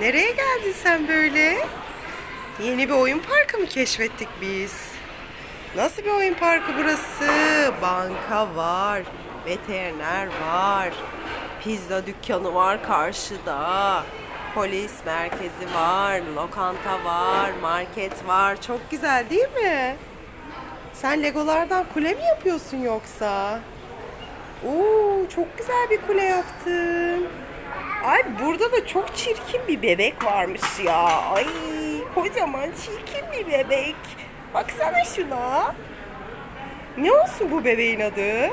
Nereye geldin sen böyle? Yeni bir oyun parkı mı keşfettik biz? Nasıl bir oyun parkı burası? Banka var, veteriner var, pizza dükkanı var karşıda, polis merkezi var, lokanta var, market var. Çok güzel değil mi? Sen legolardan kule mi yapıyorsun yoksa? Oo, çok güzel bir kule yaptın. Ay burada da çok çirkin bir bebek varmış ya. Ay kocaman çirkin bir bebek. Baksana şuna. Ne olsun bu bebeğin adı?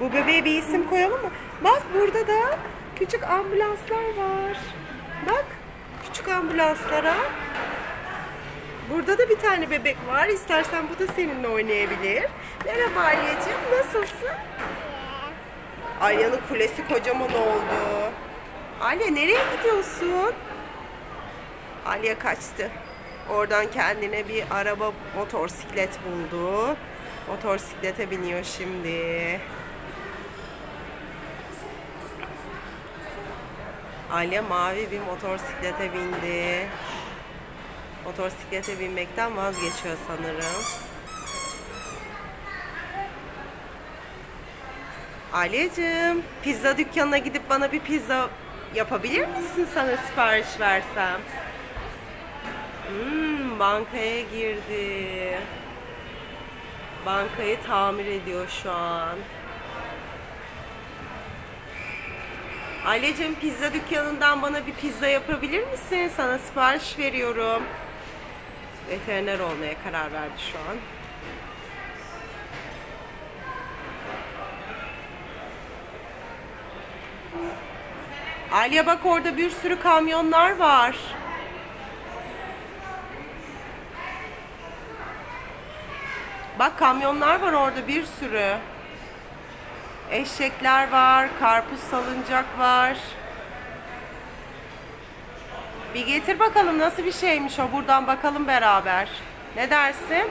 Bu bebeğe bir isim koyalım mı? Bak burada da küçük ambulanslar var. Bak küçük ambulanslara. Burada da bir tane bebek var. İstersen bu da seninle oynayabilir. Merhaba Alya'cığım nasılsın? Alya'nın kulesi kocaman oldu. Alya nereye gidiyorsun? Alya kaçtı. Oradan kendine bir araba motosiklet buldu. Motosiklete biniyor şimdi. Alya mavi bir motosiklete bindi. Motosiklete binmekten vazgeçiyor sanırım. Alyacığım, pizza dükkanına gidip bana bir pizza yapabilir misin sana sipariş versem? Hmm, bankaya girdi. Bankayı tamir ediyor şu an. Alyacığım pizza dükkanından bana bir pizza yapabilir misin? Sana sipariş veriyorum. Veteriner olmaya karar verdi şu an. Alya bak orada bir sürü kamyonlar var. Bak kamyonlar var orada bir sürü. Eşekler var, karpuz salıncak var. Bir getir bakalım nasıl bir şeymiş o. Buradan bakalım beraber. Ne dersin?